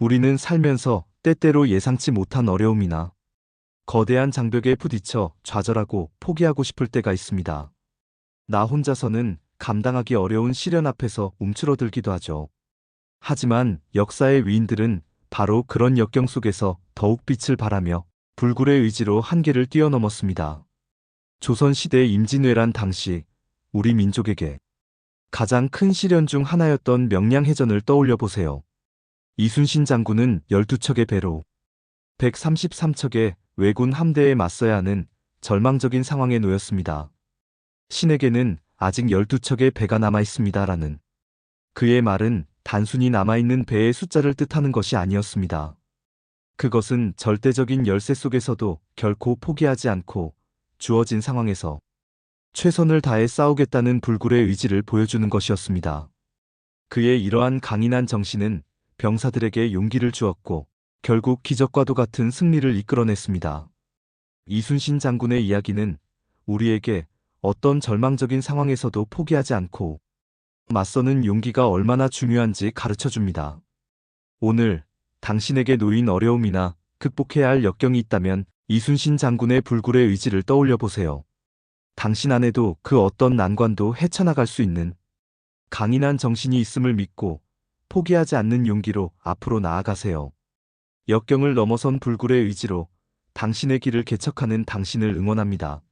우리는 살면서 때때로 예상치 못한 어려움이나 거대한 장벽에 부딪혀 좌절하고 포기하고 싶을 때가 있습니다. 나 혼자서는 감당하기 어려운 시련 앞에서 움츠러들기도 하죠. 하지만 역사의 위인들은 바로 그런 역경 속에서 더욱 빛을 발하며 불굴의 의지로 한계를 뛰어넘었습니다. 조선시대 임진왜란 당시 우리 민족에게 가장 큰 시련 중 하나였던 명량해전을 떠올려 보세요. 이순신 장군은 12척의 배로 133척의 왜군 함대에 맞서야 하는 절망적인 상황에 놓였습니다. 신에게는 아직 12척의 배가 남아 있습니다 라는 그의 말은 단순히 남아있는 배의 숫자를 뜻하는 것이 아니었습니다. 그것은 절대적인 열세 속에서도 결코 포기하지 않고 주어진 상황에서 최선을 다해 싸우겠다는 불굴의 의지를 보여주는 것이었습니다. 그의 이러한 강인한 정신은 병사들에게 용기를 주었고 결국 기적과도 같은 승리를 이끌어냈습니다. 이순신 장군의 이야기는 우리에게 어떤 절망적인 상황에서도 포기하지 않고 맞서는 용기가 얼마나 중요한지 가르쳐 줍니다. 오늘 당신에게 놓인 어려움이나 극복해야 할 역경이 있다면 이순신 장군의 불굴의 의지를 떠올려 보세요. 당신 안에도 그 어떤 난관도 헤쳐나갈 수 있는 강인한 정신이 있음을 믿고 포기하지 않는 용기로 앞으로 나아가세요. 역경을 넘어선 불굴의 의지로 당신의 길을 개척하는 당신을 응원합니다.